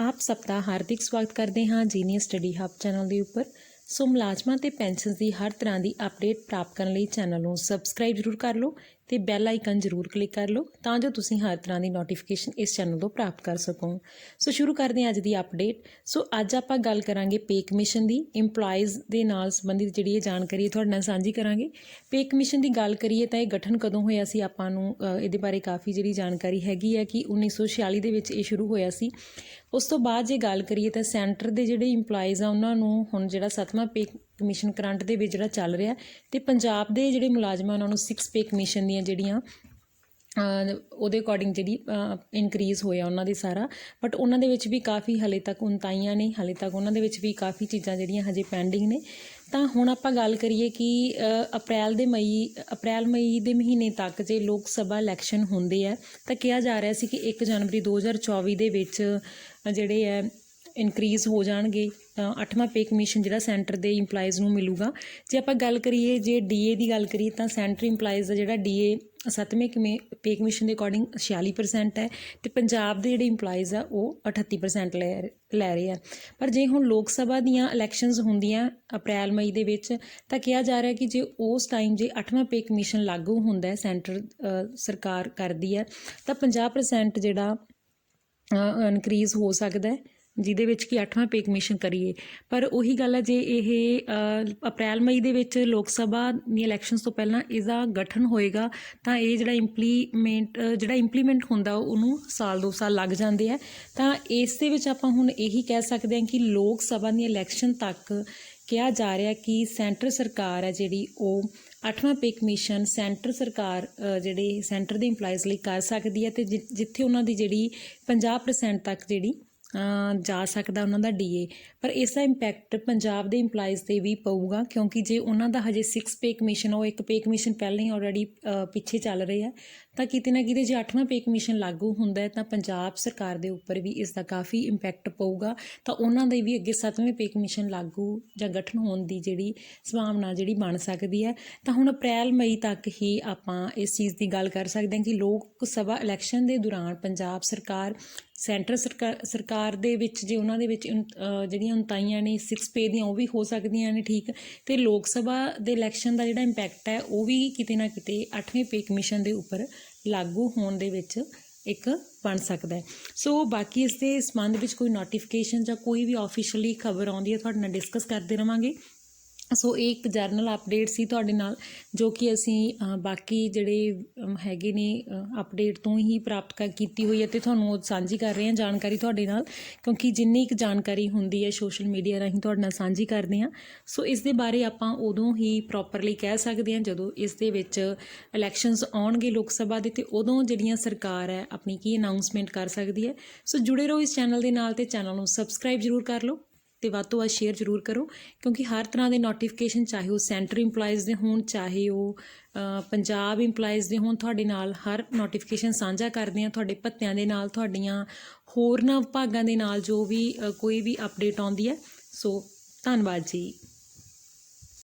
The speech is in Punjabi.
ਆਪ ਸਭ ਦਾ ਹਾਰਦਿਕ ਸਵਾਗਤ ਕਰਦੇ ਹਾਂ ਜੀਨੀਅਸ ਸਟੱਡੀ ਹੱਬ ਚੈਨਲ ਦੇ ਉੱਪਰ। ਸੋ ਮੁਲਾਜ਼ਮਾਂ ਤੇ ਪੈਨਸ਼ਨਸ ਦੀ ਹਰ ਤਰ੍ਹਾਂ ਦੀ ਅਪਡੇਟ ਪ੍ਰਾਪਤ ਕਰਨ ਲਈ ਚੈਨਲ ਨੂੰ ਸਬਸਕ੍ਰਾਈਬ ਜ਼ਰੂਰ ਕਰ ਲਓ। ਤੇ ਬੈਲ ਆਈਕਨ ਜ਼ਰੂਰ ਕਲਿੱਕ ਕਰ ਲਓ ਤਾਂ ਜੋ ਤੁਸੀਂ ਹਰ ਤਰ੍ਹਾਂ ਦੀ ਨੋਟੀਫਿਕੇਸ਼ਨ ਇਸ ਚੈਨਲ ਤੋਂ ਪ੍ਰਾਪਤ ਕਰ ਸਕੋ। ਸੋ ਸ਼ੁਰੂ ਕਰਦੇ ਹਾਂ ਅੱਜ ਦੀ ਅਪਡੇਟ ਸੋ ਅੱਜ ਆਪਾਂ ਗੱਲ ਕਰਾਂਗੇ ਪੇ ਕਮਿਸ਼ਨ ਦੀ, EMPLOYEES ਦੇ ਨਾਲ ਸੰਬੰਧਿਤ ਜਿਹੜੀ ਇਹ ਜਾਣਕਾਰੀ ਤੁਹਾਡੇ ਨਾਲ ਸਾਂਝੀ ਕਰਾਂਗੇ। ਪੇ ਕਮਿਸ਼ਨ ਦੀ ਗੱਲ ਕਰੀਏ ਤਾਂ ਇਹ ਗਠਨ ਕਦੋਂ ਹੋਇਆ ਸੀ? ਆਪਾਂ ਨੂੰ ਇਹਦੇ ਬਾਰੇ ਕਾਫੀ ਜਿਹੜੀ ਜਾਣਕਾਰੀ ਹੈਗੀ ਹੈ ਕਿ 1946 ਦੇ ਵਿੱਚ ਇਹ ਸ਼ੁਰੂ ਹੋਇਆ ਸੀ। ਉਸ ਤੋਂ ਬਾਅਦ ਜੇ ਗੱਲ ਕਰੀਏ ਤਾਂ ਸੈਂਟਰ ਦੇ ਜਿਹੜੇ EMPLOYEES ਆ, ਉਹਨਾਂ ਨੂੰ ਹੁਣ ਜਿਹੜਾ ਸੱਤਵਾਂ ਪੇ ਕਮਿਸ਼ਨ ਕਰੰਟ ਦੇ ਵਿੱਚ ਜਿਹੜਾ ਚੱਲ ਰਿਹਾ ਤੇ ਪੰਜਾਬ ਦੇ ਜਿਹੜੇ ਮੁਲਾਜ਼ਮਾਂ ਉਹਨਾਂ ਨੂੰ 6 ਪੇ ਕਮਿਸ਼ਨ ਦੀਆਂ ਜਿਹੜੀਆਂ ਉਹਦੇ ਅਕੋਰਡਿੰਗ ਜਿਹੜੀ ਇਨਕਰੀਜ਼ ਹੋਇਆ ਉਹਨਾਂ ਦੇ ਸਾਰਾ। ਬਟ ਉਹਨਾਂ ਦੇ ਵਿੱਚ ਵੀ ਕਾਫੀ ਹਲੇ ਤੱਕ ਉਨਤਾਈਆਂ ਨੇ, ਹਲੇ ਤੱਕ ਉਹਨਾਂ ਦੇ ਵਿੱਚ ਵੀ ਕਾਫੀ ਚੀਜ਼ਾਂ ਜਿਹੜੀਆਂ ਹਜੇ ਪੈਂਡਿੰਗ ਨੇ। ਤਾਂ ਹੁਣ ਆਪਾਂ ਗੱਲ ਕਰੀਏ ਕਿ ਅਪ੍ਰੈਲ ਦੇ ਮਈ, ਅਪ੍ਰੈਲ ਮਈ ਦੇ ਮਹੀਨੇ ਤੱਕ ਜੇ ਲੋਕ ਸਭਾ ਇਲੈਕਸ਼ਨ ਹੁੰਦੇ ਆ, ਤਾਂ ਕਿਹਾ ਜਾ ਰਿਹਾ ਸੀ ਕਿ 1 ਜਨਵਰੀ 2024 ਦੇ ਵਿੱਚ ਜਿਹੜੇ ਹੈ ਇਨਕਰੀਜ਼ ਹੋ ਜਾਣਗੇ, ਤਾਂ ਅੱਠਵਾਂ ਪੇ ਕਮਿਸ਼ਨ ਜਿਹੜਾ ਸੈਂਟਰ ਦੇ EMPLOYEES ਨੂੰ ਮਿਲੂਗਾ। ਜੇ ਆਪਾਂ ਗੱਲ ਕਰੀਏ, ਜੇ ਡੀਏ ਦੀ ਗੱਲ ਕਰੀਏ, ਤਾਂ ਸੈਂਟਰ EMPLOYEES ਦਾ ਜਿਹੜਾ ਡੀਏ ਸੱਤਵੇਂ ਕਮੇ ਪੇ ਕਮਿਸ਼ਨ ਦੇ ਅਕੋਰਡਿੰਗ 46% ਹੈ ਤੇ ਪੰਜਾਬ ਦੇ ਜਿਹੜੇ EMPLOYEES ਆ, ਉਹ 38% ਲੈ ਲੈ ਰਹੇ ਆ। ਪਰ ਜੇ ਹੁਣ ਲੋਕ ਸਭਾ ਦੀਆਂ ਇਲੈਕਸ਼ਨਸ ਹੁੰਦੀਆਂ ਅਪ੍ਰੈਲ, ਮਈ ਦੇ ਵਿੱਚ, ਤਾਂ ਕਿਹਾ ਜਾ ਰਿਹਾ ਕਿ ਜੇ ਉਸ ਟਾਈਮ ਜੇ ਅੱਠਵਾਂ ਪੇ ਕਮਿਸ਼ਨ ਲਾਗੂ ਹੁੰਦਾ ਹੈ ਸੈਂਟਰ ਸਰਕਾਰ ਕਰਦੀ ਹੈ, ਤਾਂ 50% ਜਿਹੜਾ ਇਨਕਰੀਜ਼ ਹੋ ਸਕਦਾ ਹੈ। ਜਿਹਦੇ ਵਿੱਚ ਕਿ 8ਵਾਂ ਪੇ ਕਮਿਸ਼ਨ ਕਰੀਏ। ਪਰ ਉਹੀ ਗੱਲ ਹੈ, ਜੇ ਇਹ ਅਪ੍ਰੈਲ ਮਈ ਦੇ ਵਿੱਚ ਲੋਕ ਸਭਾ ਦੀਆਂ ਇਲੈਕਸ਼ਨਸ ਤੋਂ ਪਹਿਲਾਂ ਇਹਦਾ ਗਠਨ ਹੋਏਗਾ, ਤਾਂ ਇਹ ਜਿਹੜਾ ਇੰਪਲੀਮੈਂਟ ਜਿਹੜਾ ਇੰਪਲੀਮੈਂਟ ਹੁੰਦਾ, ਉਹਨੂੰ ਸਾਲ ਦੋ ਸਾਲ ਲੱਗ ਜਾਂਦੇ ਆ। ਤਾਂ ਇਸ ਦੇ ਵਿੱਚ ਆਪਾਂ ਹੁਣ ਇਹੀ ਕਹਿ ਸਕਦੇ ਹਾਂ ਕਿ ਲੋਕ ਸਭਾ ਦੀਆਂ ਇਲੈਕਸ਼ਨ ਤੱਕ ਕਿਹਾ ਜਾ ਰਿਹਾ ਕਿ ਸੈਂਟਰ ਸਰਕਾਰ ਹੈ ਜਿਹੜੀ, ਉਹ ਅੱਠਵਾਂ ਪੇ ਕਮਿਸ਼ਨ ਸੈਂਟਰ ਸਰਕਾਰ ਜਿਹੜੇ ਸੈਂਟਰ ਦੇ EMPLOYEES ਲਈ ਕਰ ਸਕਦੀ ਹੈ ਤੇ ਜਿ- ਜਿੱਥੇ ਉਹਨਾਂ ਦੀ ਜਿਹੜੀ 50% ਤੱਕ ਜਿਹੜੀ ਜਾ ਸਕਦਾ ਉਹਨਾਂ ਦਾ ਡੀਏ। ਪਰ ਇਸ ਦਾ ਇੰਪੈਕਟ ਪੰਜਾਬ ਦੇ EMPLOYEES ਤੇ ਵੀ ਪਊਗਾ, ਕਿਉਂਕਿ ਜੇ ਉਹਨਾਂ ਦਾ ਹਜੇ 6 ਪੇ ਕਮਿਸ਼ਨ ਉਹ ਇੱਕ ਪੇ ਕਮਿਸ਼ਨ ਪਹਿਲਾਂ ਹੀ ਆਲਰੇਡੀ ਪਿੱਛੇ ਚੱਲ ਰਹੇ ਆ, ਤਾਂ ਕਿਤੇ ਨਾ ਕਿਤੇ ਜੇ 8ਵਾਂ ਪੇ ਕਮਿਸ਼ਨ ਲਾਗੂ ਹੁੰਦਾ ਹੈ, ਤਾਂ ਪੰਜਾਬ ਸਰਕਾਰ ਦੇ ਉੱਪਰ ਵੀ ਇਸ ਦਾ ਕਾਫੀ ਇੰਪੈਕਟ ਪਊਗਾ। ਤਾਂ ਉਹਨਾਂ ਦੇ ਵੀ ਅੱਗੇ 7ਵੇਂ ਪੇ ਕਮਿਸ਼ਨ ਲਾਗੂ ਜਾਂ ਗਠਨ ਹੋਣ ਦੀ ਜਿਹੜੀ ਸੰਭਾਵਨਾ ਜਿਹੜੀ ਬਣ ਸਕਦੀ ਹੈ। ਤਾਂ ਹੁਣ ਅਪ੍ਰੈਲ, ਮਈ ਤੱਕ ਹੀ ਆਪਾਂ ਇਸ ਚੀਜ਼ ਦੀ ਗੱਲ ਕਰ ਸਕਦੇ ਹਾਂ ਕਿ ਲੋਕ ਸਭਾ ਇਲੈਕਸ਼ਨ ਦੇ ਦੌਰਾਨ ਪੰਜਾਬ ਸਰਕਾਰ ਸੈਂਟਰ ਸਰਕਾਰ ਸਰਕਾਰ ਦੇ ਵਿੱਚ ਜੇ ਉਹਨਾਂ ਦੇ ਵਿੱਚ ਉਨ- ਜਿਹੜੀਆਂ ਉਨਤਾਈਆਂ ਨੇ 6 ਪੇ ਦੀਆਂ ਉਹ ਵੀ ਹੋ ਸਕਦੀਆਂ ਨੇ, ਠੀਕ। ਤੇ ਲੋਕ ਸਭਾ ਦੇ ਇਲੈਕਸ਼ਨ ਦਾ ਜਿਹੜਾ ਇੰਪੈਕਟ ਹੈ, ਉਹ ਵੀ ਕਿਤੇ ਨਾ ਕਿਤੇ 8ਵੇਂ ਪੇ ਕਮਿਸ਼ਨ ਦੇ ਉੱਪਰ ਲਾਗੂ ਹੋਣ ਦੇ ਵਿੱਚ ਇੱਕ ਬਣ ਸਕਦਾ ਹੈ। ਸੋ ਬਾਕੀ ਇਸ ਦੇ ਸੰਬੰਧ ਵਿੱਚ ਕੋਈ ਨੋਟੀਫਿਕੇਸ਼ਨ ਜਾਂ ਕੋਈ ਵੀ ਆਫੀਸ਼ੀਅਲੀ ਖਬਰ ਆਉਂਦੀ ਹੈ, ਤੁਹਾਡੇ ਨਾਲ ਡਿਸਕਸ ਕਰਦੇ ਰਵਾਂਗੇ। ਸੋ ਇਹ ਇੱਕ ਜਰਨਲ ਅਪਡੇਟ ਸੀ ਤੁਹਾਡੇ ਨਾਲ, ਜੋ ਕਿ ਅਸੀਂ ਬਾਕੀ ਜਿਹੜੇ ਹੈਗੇ ਨੇ ਅਪਡੇਟ ਤੋਂ ਹੀ ਪ੍ਰਾਪਤ ਕੀਤੀ ਹੋਈ ਹੈ ਤੇ ਤੁਹਾਨੂੰ ਉਹ ਸਾਂਝੀ ਕਰ ਰਹੇ ਹਾਂ ਜਾਣਕਾਰੀ ਤੁਹਾਡੇ ਨਾਲ, ਕਿਉਂਕਿ ਜਿੰਨੀ ਕੁ ਜਾਣਕਾਰੀ ਹੁੰਦੀ ਹੈ ਸੋਸ਼ਲ ਮੀਡੀਆ ਰਾਹੀਂ ਤੁਹਾਡੇ ਨਾਲ ਸਾਂਝੀ ਕਰਦੇ ਹਾਂ। ਸੋ ਇਸ ਦੇ ਬਾਰੇ ਆਪਾਂ ਉਦੋਂ ਹੀ ਪ੍ਰੋਪਰਲੀ ਕਹਿ ਸਕਦੇ ਹਾਂ, ਜਦੋਂ ਇਸ ਦੇ ਵਿੱਚ ਇਲੈਕਸ਼ਨਸ ਆਉਣਗੇ ਲੋਕ ਸਭਾ ਦੇ ਤੇ ਉਦੋਂ ਜਿਹੜੀਆਂ ਸਰਕਾਰ ਹੈ ਆਪਣੀ ਕੀ ਅਨਾਉਂਸਮੈਂਟ ਕਰ ਸਕਦੀ ਹੈ। ਸੋ ਜੁੜੇ ਰਹੋ ਇਸ ਚੈਨਲ ਦੇ ਨਾਲ ਤੇ ਚੈਨਲ ਨੂੰ ਸਬਸਕ੍ਰਾਈਬ ਜ਼ਰੂਰ ਕਰ ਲਓ। ਤੇ ਵੱਧ ਤੋਂ ਵੱਧ ਸ਼ੇਅਰ ਜ਼ਰੂਰ ਕਰੋ, ਕਿਉਂਕਿ ਹਰ ਤਰ੍ਹਾਂ ਦੇ ਨੋਟੀਫਿਕੇਸ਼ਨ ਚਾਹੇ ਉਹ ਸੈਂਟਰ EMPLOYEES ਦੇ ਹੋਣ, ਚਾਹੇ ਉਹ ਪੰਜਾਬ EMPLOYEES ਦੇ ਹੋਣ, ਤੁਹਾਡੇ ਨਾਲ ਹਰ ਨੋਟੀਫਿਕੇਸ਼ਨ ਸਾਂਝਾ ਕਰਦੇ ਆ ਤੁਹਾਡੇ ਭੱਤਿਆਂ ਦੇ ਨਾਲ, ਤੁਹਾਡੀਆਂ ਹੋਰਨਾਂ ਵਿਭਾਗਾਂ ਦੇ ਨਾਲ ਜੋ ਵੀ ਕੋਈ ਵੀ ਅਪਡੇਟ ਆਉਂਦੀ ਹੈ। ਸੋ ਧੰਨਵਾਦ ਜੀ।